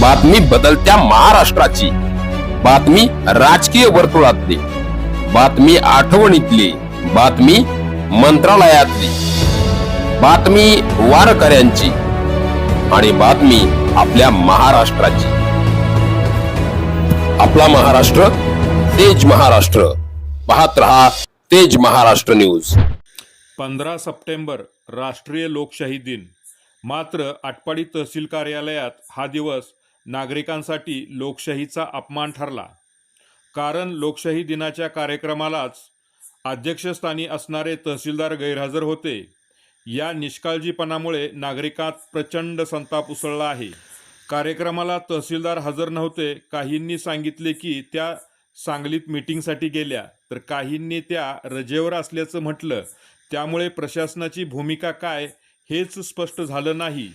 बातमी बदलत्या महाराष्ट्राची. बातमी राजकीय वर्तुळातली. बातमी आठवणीतली. बातमी मंत्रालयातली. बातमी वारकऱ्यांची. आणि बातमी आपल्या महाराष्ट्राची. आपला महाराष्ट्र तेज महाराष्ट्र. पाहत रहा तेज महाराष्ट्र न्यूज. पंधरा सप्टेंबर राष्ट्रीय लोकशाही दिन. मात्र आटपाडी तहसील कार्यालयात हा दिवस नागरिकांसाठी लोकशाहीचा अपमान ठरला. कारण लोकशाही दिनाच्या कार्यक्रमालाच अध्यक्षस्थानी असणारे तहसीलदार गैरहजर होते. या निष्काळजीपणामुळे नागरिकात प्रचंड संताप उसळला आहे. कार्यक्रमाला तहसीलदार हजर नव्हते. काहींनी सांगितले की त्या सांगलीत मीटिंगसाठी गेल्या. तर काहींनी त्या रजेवर असल्याचं म्हटलं. त्यामुळे प्रशासनाची भूमिका काय हेच स्पष्ट झालं नाही.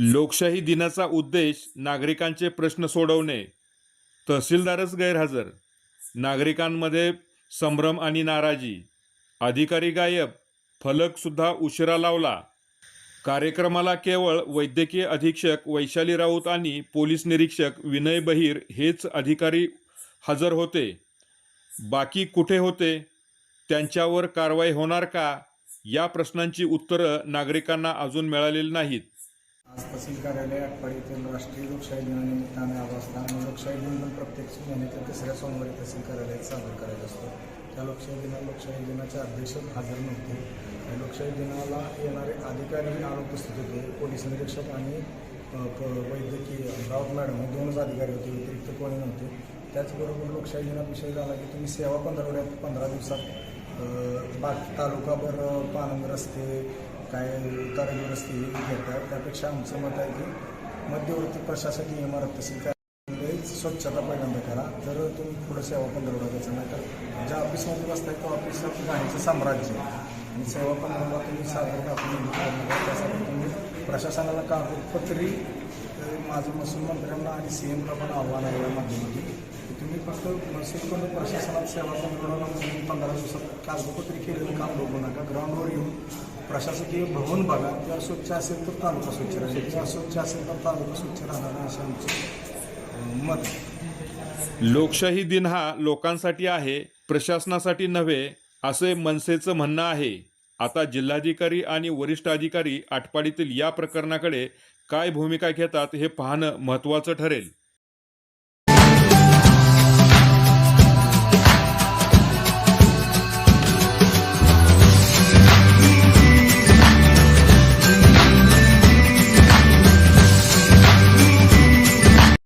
लोकशाही दिनाचा उद्देश नागरिकांचे प्रश्न सोडवणे तहसीलदारच गैरहजर नागरिकांमध्ये संभ्रम आणि नाराजी अधिकारी गायब फलकसुद्धा उशिरा लावला. कार्यक्रमाला केवळ वैद्यकीय अधीक्षक वैशाली राऊत आणि पोलीस निरीक्षक विनय बहिर हेच अधिकारी हजर होते. बाकी कुठे होते? त्यांच्यावर कारवाई होणार का? या प्रश्नांची उत्तरं नागरिकांना अजून मिळालेली नाहीत. आज तहसील कार्यालय आटपाडी येथील राष्ट्रीय लोकशाही दिनानिमित्ताने अवस्था आणि लोकशाही दिन पण प्रत्येक महिन्याच्या तिसऱ्या सोमवारी तहसील कार्यालयात सादर करायचा असतो. त्या लोकशाही दिना लोकशाही दिनाचे अध्यक्ष हजर नव्हते. आणि लोकशाही दिनाला येणारे अधिकारी अनुपस्थित होते. पोलीस निरीक्षक आणि प- वैद्यकीय राऊत मॅडम हे दोनच अधिकारी होते. व्यतिरिक्त कोणी नव्हते. त्याचबरोबर लोकशाही दिनाविषयी झाला की तुम्ही सेवा पंधरवड्यात पंधरा दिवसात अ, बाकी तालुकाभर पानंद रस्ते काय उतार रस्ते हे घेतात. त्यापेक्षा आमचं मत आहे की मध्यवर्ती प्रशासकीय इमारत तहसील कार्यालय स्वच्छता पहिल्यांदा करा. तर तुम्ही पुढे सेवा पंधरवडा द्यायचं नाही तर ज्या ऑफिसमध्ये बसताय त्या ऑफिसात गाण्याचं साम्राज्य आणि सेवा पंधरवडा तुम्ही सादर आपण त्यासाठी तुम्ही प्रशासनाला कागदपत्री माझं महसूल मंत्र्यांना आणि सी एमला पण आव्हान आहे या माध्यमातून तुम्ही फक्त महसूल पण प्रशासनात सेवा पंधरवडा म्हणून पंधरा दिवसात कागदपत्री केलेलं काम बघू नका. ग्राउंडवर येऊन प्रशासकीय भवन बघा जर स्वच्छ असेल तर तालुका स्वच्छ राहील. जर स्वच्छ असेल तर तालुका स्वच्छ राहणार असं आमचं मत लोकशाही दिन हा लोकांसाठी आहे प्रशासनासाठी नव्हे असे मनसेचं म्हणणं आहे. आता जिल्हाधिकारी आणि वरिष्ठ अधिकारी आटपाडीतील या प्रकरणाकडे काय भूमिका घेतात हे पाहणं महत्त्वाचं ठरेल.